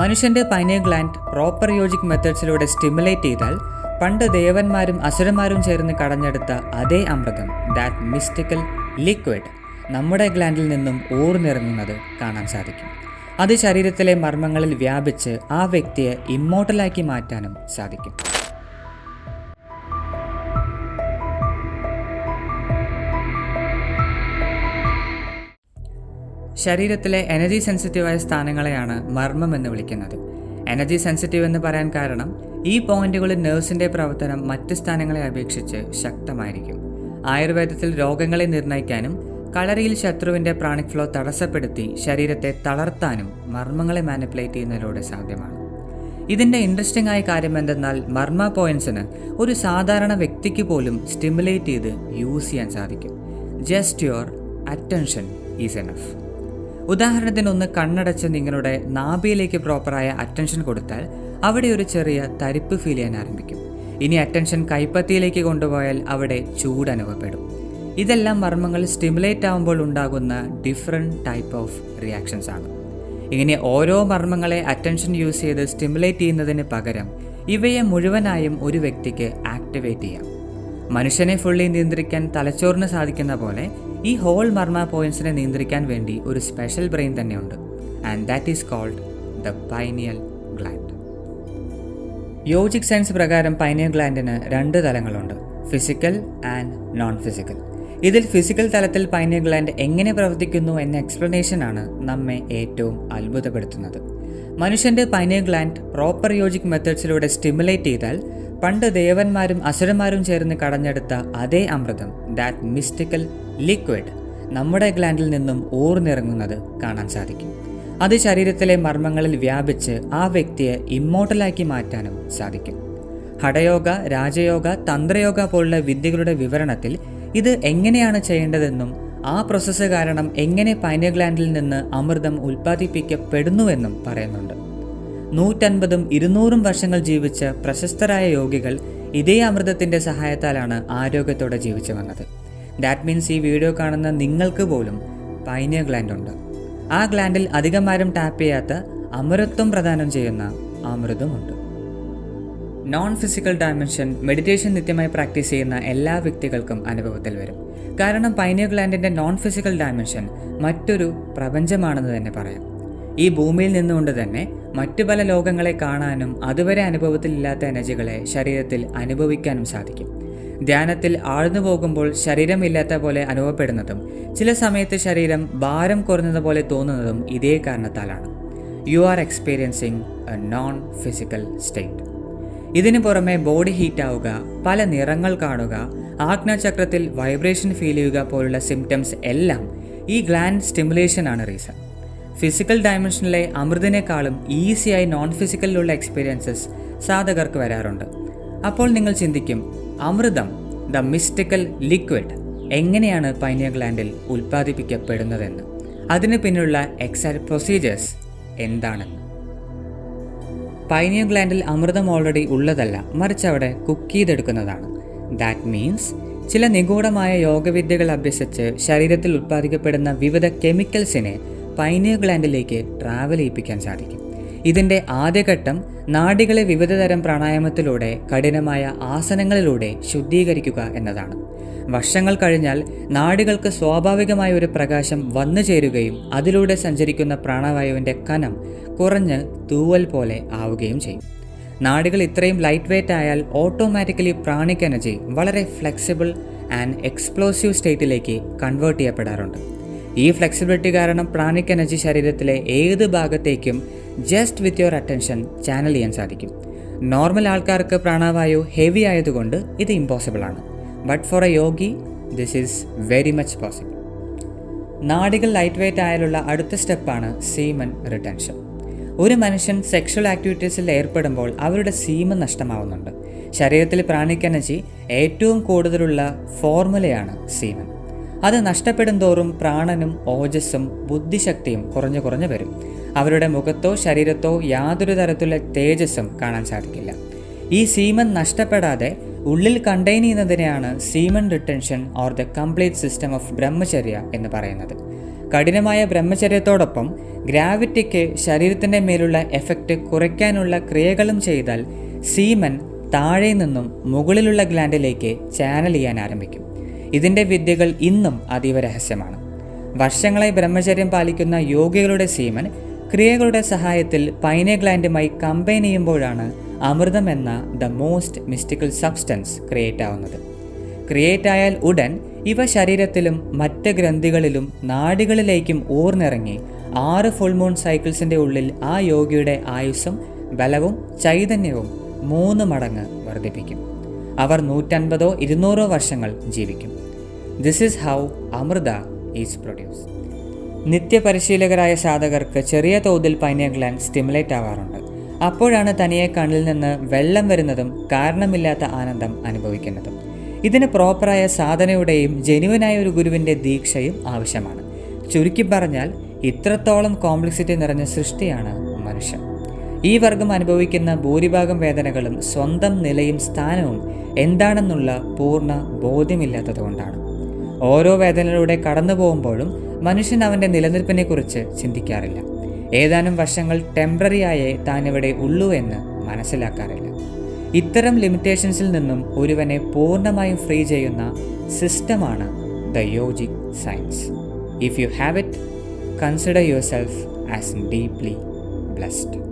മനുഷ്യന്റെ pineal gland proper yogic മെത്തേഡ്സിലൂടെ stimulate ചെയ്താൽ പണ്ട് ദേവന്മാരും അസുരന്മാരും ചേർന്ന് കടഞ്ഞെടുത്ത അതേ അമൃതം ദാറ്റ് മിസ്റ്റിക്കൽ ലിക്വിഡ് നമ്മുടെ ഗ്ലാൻഡിൽ നിന്നും ഊർന്നിറങ്ങുന്നത് കാണാൻ സാധിക്കും. അത് ശരീരത്തിലെ മർമ്മങ്ങളിൽ വ്യാപിച്ച് ആ വ്യക്തിയെ ഇമ്മോട്ടലാക്കി മാറ്റാനും സാധിക്കും. ശരീരത്തിലെ എനർജി സെൻസിറ്റീവായ സ്ഥാനങ്ങളെയാണ് മർമ്മം എന്ന് വിളിക്കുന്നത്. എനർജി സെൻസിറ്റീവ് എന്ന് പറയാൻ കാരണം ഈ പോയിന്റുകളിൽ നെർവ്സിന്റെ പ്രവർത്തനം മറ്റ് സ്ഥാനങ്ങളെ അപേക്ഷിച്ച് ശക്തമായിരിക്കും. ആയുർവേദത്തിൽ രോഗങ്ങളെ നിർണയിക്കാനും കളരിയിൽ ശത്രുവിന്റെ പ്രാണിക് ഫ്ലോ തടസ്സപ്പെടുത്തി ശരീരത്തെ തളർത്താനും മർമ്മങ്ങളെ മാനിപ്പുലേറ്റ് ചെയ്യുന്നതിലൂടെ സാധ്യമാണ്. ഇതിന്റെ ഇൻട്രസ്റ്റിംഗ് ആയ കാര്യം എന്തെന്നാൽ മർമ്മ പോയിന്റ്സിന് ഒരു സാധാരണ വ്യക്തിക്ക് പോലും സ്റ്റിമുലേറ്റ് ചെയ്ത് യൂസ് ചെയ്യാൻ സാധിക്കും. Just your attention is enough ഉദാഹരണത്തിന് ഒന്ന് കണ്ണടച്ച് നിങ്ങളുടെ നാഭിയിലേക്ക് പ്രോപ്പറായ അറ്റൻഷൻ കൊടുത്താൽ അവിടെ ഒരു ചെറിയ തരിപ്പ് ഫീൽ ചെയ്യാൻ ആരംഭിക്കും. ഇനി അറ്റൻഷൻ കൈപ്പത്തിയിലേക്ക് കൊണ്ടുപോയാൽ അവിടെ ചൂട് അനുഭവപ്പെടും. ഇതെല്ലാം മർമ്മങ്ങൾ സ്റ്റിമുലേറ്റ് ആകുമ്പോൾ ഉണ്ടാകുന്ന ഡിഫറെന്റ് ടൈപ്പ് ഓഫ് റിയാക്ഷൻസ് ആണ്. ഇങ്ങനെ ഓരോ മർമ്മങ്ങളെ അറ്റൻഷൻ യൂസ് ചെയ്ത് സ്റ്റിമുലേറ്റ് ചെയ്യുന്നതിന് പകരം ഇവയെ മുഴുവനായും ഒരു വ്യക്തിക്ക് ആക്ടിവേറ്റ് ചെയ്യാം. മനുഷ്യനെ ഫുള്ളി നിയന്ത്രിക്കാൻ തലച്ചോറിന് സാധിക്കുന്ന പോലെ ഈ ഹോൾ മർമ പോയിന്റ്സിനെ നിയന്ത്രിക്കാൻ വേണ്ടി ഒരു സ്പെഷ്യൽ ബ്രെയിൻ തന്നെയുണ്ട്. And that is called the pineal gland yogic science പ്രകാരം പൈനിയൽ ഗ്ലാൻഡിന് രണ്ട് തലങ്ങളുണ്ട്. ഫിസിക്കൽ ആൻഡ് നോൺ ഫിസിക്കൽ ഇതിൽ ഫിസിക്കൽ തലത്തിൽ പൈനിയൽ ഗ്ലാൻഡ് എങ്ങനെ പ്രവർത്തിക്കുന്നു എന്ന എക്സ്പ്ലനേഷനാണ് നമ്മെ ഏറ്റവും അത്ഭുതപ്പെടുത്തുന്നത്. മനുഷ്യന്റെ പൈനിയൽ ഗ്ലാൻഡ് പ്രോപ്പർ യോജിക് മെത്തേഡ്സിലൂടെ സ്റ്റിമുലേറ്റ് ചെയ്താൽ പണ്ട് ദേവന്മാരും അസുരന്മാരും ചേർന്ന് കടഞ്ഞെടുത്ത അതേ അമൃതം ദാറ്റ് മിസ്റ്റിക്കൽ ലിക്വിഡ് നമ്മുടെ ഗ്ലാൻഡിൽ നിന്നും ഊർന്നിറങ്ങുന്നത് കാണാൻ സാധിക്കും. അത് ശരീരത്തിലെ മർമ്മങ്ങളിൽ വ്യാപിച്ച് ആ വ്യക്തിയെ ഇമ്മോട്ടലാക്കി മാറ്റാനും സാധിക്കും. ഹടയോഗ രാജയോഗ തന്ത്രയോഗ പോലുള്ള വിദ്യകളുടെ വിവരണത്തിൽ ഇത് എങ്ങനെയാണ് ചെയ്യേണ്ടതെന്നും ആ പ്രോസസ്സ് കാരണം എങ്ങനെ പൈനഗ്ലാൻഡിൽ നിന്ന് അമൃതം ഉൽപ്പാദിപ്പിക്കപ്പെടുന്നുവെന്നും പറയുന്നുണ്ട്. നൂറ്റൻപതും ഇരുന്നൂറും വർഷങ്ങൾ ജീവിച്ച പ്രശസ്തരായ യോഗികൾ ഇതേ അമൃതത്തിന്റെ സഹായത്താലാണ് ആരോഗ്യത്തോടെ ജീവിച്ചു വന്നത്. ദാറ്റ് മീൻസ് ഈ വീഡിയോ കാണുന്ന നിങ്ങൾക്ക് പോലും പൈനിയ ഗ്ലാൻഡ് ഉണ്ട്. ആ ഗ്ലാൻഡിൽ അധികമാരും ടാപ്പ് ചെയ്യാത്ത അമൃത്വം പ്രദാനം ചെയ്യുന്ന അമൃതമുണ്ട് നോൺ ഫിസിക്കൽ ഡയമെൻഷൻ മെഡിറ്റേഷൻ നിത്യമായി പ്രാക്ടീസ് ചെയ്യുന്ന എല്ലാ വ്യക്തികൾക്കും അനുഭവത്തിൽ വരും. കാരണം പൈനിയ ഗ്ലാൻഡിന്റെ നോൺ ഫിസിക്കൽ ഡയമെൻഷൻ മറ്റൊരു പ്രപഞ്ചമാണെന്ന് തന്നെ പറയാം. ഈ ഭൂമിയിൽ നിന്നുകൊണ്ട് തന്നെ മറ്റു പല ലോകങ്ങളെ കാണാനും അതുവരെ അനുഭവത്തിലില്ലാത്ത എനർജികളെ ശരീരത്തിൽ അനുഭവിക്കാനും സാധിക്കും. ധ്യാനത്തിൽ ആഴ്ന്നു പോകുമ്പോൾ ശരീരമില്ലാത്ത പോലെ അനുഭവപ്പെടുന്നതും ചില സമയത്ത് ശരീരം ഭാരം കുറഞ്ഞത് പോലെ തോന്നുന്നതും ഇതേ കാരണത്താലാണ്. You are experiencing a non physical state ഇതിനു പുറമെ ബോഡി ഹീറ്റ് ആവുക പല നിറങ്ങൾ കാണുക ആജ്ഞാചക്രത്തിൽ വൈബ്രേഷൻ ഫീൽ ചെയ്യുക പോലുള്ള സിംറ്റംസ് എല്ലാം ഈ ഗ്ലാൻഡ് സ്റ്റിമുലേഷൻ ആണ് റീസൺ ഫിസിക്കൽ ഡയമെൻഷനിലെ അമൃതിനേക്കാളും ഈസിയായി നോൺ ഫിസിക്കലിലുള്ള എക്സ്പീരിയൻസസ് സാധകർക്ക് വരാറുണ്ട്. അപ്പോൾ നിങ്ങൾ ചിന്തിക്കും അമൃതം ദ മിസ്റ്റിക്കൽ ലിക്വിഡ് എങ്ങനെയാണ് പൈനിയ ഗ്ലാൻഡിൽ ഉൽപ്പാദിപ്പിക്കപ്പെടുന്നതെന്ന്. അതിന് പിന്നിലുള്ള എക്സാക്ട് പ്രൊസീജിയേഴ്സ് എന്താണെന്ന്. പൈനിയ ഗ്ലാൻഡിൽ അമൃതം ഓൾറെഡി ഉള്ളതല്ല മറിച്ച് അവിടെ കുക്ക് ചെയ്തെടുക്കുന്നതാണ്. ദാറ്റ് മീൻസ് ചില നിഗൂഢമായ യോഗവിദ്യകൾ അഭ്യസിച്ച് ശരീരത്തിൽ ഉൽപ്പാദിക്കപ്പെടുന്ന വിവിധ കെമിക്കൽസിനെ പൈനിയ ഗ്ലാൻഡിലേക്ക് ട്രാവൽ ചെയ്യിപ്പിക്കാൻ സാധിക്കും. ഇതിന്റെ ആദ്യഘട്ടം നാഡികളെ വിവിധതരം പ്രാണായാമത്തിലൂടെ കഠിനമായ ആസനങ്ങളിലൂടെ ശുദ്ധീകരിക്കുക എന്നതാണ്. വർഷങ്ങൾ കഴിഞ്ഞാൽ നാഡികൾക്ക് സ്വാഭാവികമായ ഒരു പ്രകാശം വന്നു ചേരുകയും അതിലൂടെ സഞ്ചരിക്കുന്ന പ്രാണവായുവിന്റെ കനം കുറഞ്ഞ് തൂവൽ പോലെ ആവുകയും ചെയ്യും. നാഡികൾ ഇത്രയും ലൈറ്റ് വെയ്റ്റ് ആയാൽ ഓട്ടോമാറ്റിക്കലി പ്രാണിക് എനർജി വളരെ ഫ്ലെക്സിബിൾ ആൻഡ് എക്സ്പ്ലോസീവ് സ്റ്റേറ്റിലേക്ക് കൺവേർട്ട് ചെയ്യപ്പെടാറുണ്ട്. ഈ ഫ്ലെക്സിബിലിറ്റി കാരണം പ്രാണിക് എനർജി ശരീരത്തിലെ ഏത് ഭാഗത്തേക്കും just with your attention channel ചെയ്യാൻ സാധിക്കും. നോർമൽ ആൾക്കാർക്ക് പ്രാണവായു ഹെവി ആയതുകൊണ്ട് ഇത് ഇമ്പോസിബിൾ ആണ്. But for a yogi this is very much possible നാടികൾ light weight ആയാലുള്ള അടുത്ത സ്റ്റെപ്പാണ് സീമൻ റിട്ടൻഷൻ ഒരു മനുഷ്യൻ സെക്ഷൽ ആക്ടിവിറ്റീസിൽ ഏർപ്പെടുമ്പോൾ അവരുടെ സീമൻ നഷ്ടമാവുന്നുണ്ട്. ശരീരത്തിൽ പ്രാണിക് എനർജി ഏറ്റവും കൂടുതലുള്ള ഫോർമുലയാണ് സീമൻ അത് നഷ്ടപ്പെടും തോറും പ്രാണനും ഓജസ്സും ബുദ്ധിശക്തിയും കുറഞ്ഞു കുറഞ്ഞു വരും. അവരുടെ മുഖത്തോ ശരീരത്തോ യാതൊരു തരത്തിലുള്ള തേജസ്സും കാണാൻ സാധിക്കില്ല. ഈ സീമൻ നഷ്ടപ്പെടാതെ ഉള്ളിൽ contain ചെയ്യുന്നതിനെയാണ് semen retention or the complete system of brahmacharya എന്ന് പറയുന്നത്. കഠിനമായ ബ്രഹ്മചര്യത്തോടൊപ്പം ഗ്രാവിറ്റിക്ക് ശരീരത്തിന്റെ മേലുള്ള എഫക്റ്റ് കുറയ്ക്കാനുള്ള ക്രിയകളും ചെയ്താൽ സീമൻ താഴെ നിന്നും മുകളിലുള്ള ഗ്ലാൻഡിലേക്ക് ചാനൽ ചെയ്യാൻ ആരംഭിക്കും. ഇതിന്റെ വിദ്യകൾ ഇന്നും അതീവ രഹസ്യമാണ്. വർഷങ്ങളായി ബ്രഹ്മചര്യം പാലിക്കുന്ന യോഗികളുടെ സീമൻ ക്രിയകളുടെ സഹായത്തിൽ പൈനെ ഗ്ലാൻഡുമായി കമ്പൈൻ ചെയ്യുമ്പോഴാണ് അമൃതം എന്ന the most mystical substance create ആവുന്നത്. ക്രിയേറ്റ് ആയാൽ ഉടൻ ഇവ ശരീരത്തിലും മറ്റ് ഗ്രന്ഥികളിലും നാഡികളിലേക്കും ഊർന്നിറങ്ങി ആറ് ഫുൾ മൂൺ സൈക്കിൾസിന്റെ ഉള്ളിൽ ആ യോഗിയുടെ ആയുസ്സും ബലവും ചൈതന്യവും മൂന്ന് മടങ്ങ് വർദ്ധിപ്പിക്കും. അവർ നൂറ്റൻപതോ ഇരുന്നൂറോ വർഷങ്ങൾ ജീവിക്കും. This is how amrita is produce നിത്യപരിശീലകരായ സാധകർക്ക് ചെറിയ തോതിൽ പൈനിയ ഗ്ലാൻഡ് സ്റ്റിമുലേറ്റ് ആവാറുണ്ട്. അപ്പോഴാണ് തനിയെ കണ്ണിൽ നിന്ന് വെള്ളം വരുന്നതും കാരണമില്ലാത്ത ആനന്ദം അനുഭവിക്കുന്നതും. ഇതിന് പ്രോപ്പറായ സാധനയുടെയും ജനുവനായ ഒരു ഗുരുവിന്റെ ദീക്ഷയും ആവശ്യമാണ്. ചുരുക്കി പറഞ്ഞാൽ ഇത്രത്തോളം കോംപ്ലക്സിറ്റി നിറഞ്ഞ സൃഷ്ടിയാണ് മനുഷ്യൻ. ഈ വർഗം അനുഭവിക്കുന്ന ഭൂരിഭാഗം വേദനകളും സ്വന്തം നിലയും സ്ഥാനവും എന്താണെന്നുള്ള പൂർണ ബോധ്യമില്ലാത്തതുകൊണ്ടാണ്. ഓരോ വേദനയിലൂടെ കടന്നു പോകുമ്പോഴും മനുഷ്യൻ അവന്റെ നിലനിൽപ്പിനെക്കുറിച്ച് ചിന്തിക്കാറില്ല. ഏതാനും വശങ്ങൾ ടെമ്പററി ആയേ താനിവിടെ ഉള്ളൂ എന്ന് മനസ്സിലാക്കാറില്ല. ഇത്തരം ലിമിറ്റേഷൻസിൽ നിന്നും ഒരുവനെ പൂർണമായും ഫ്രീ ചെയ്യുന്ന സിസ്റ്റമാണ് the yogic science if you have it consider yourself as deeply blessed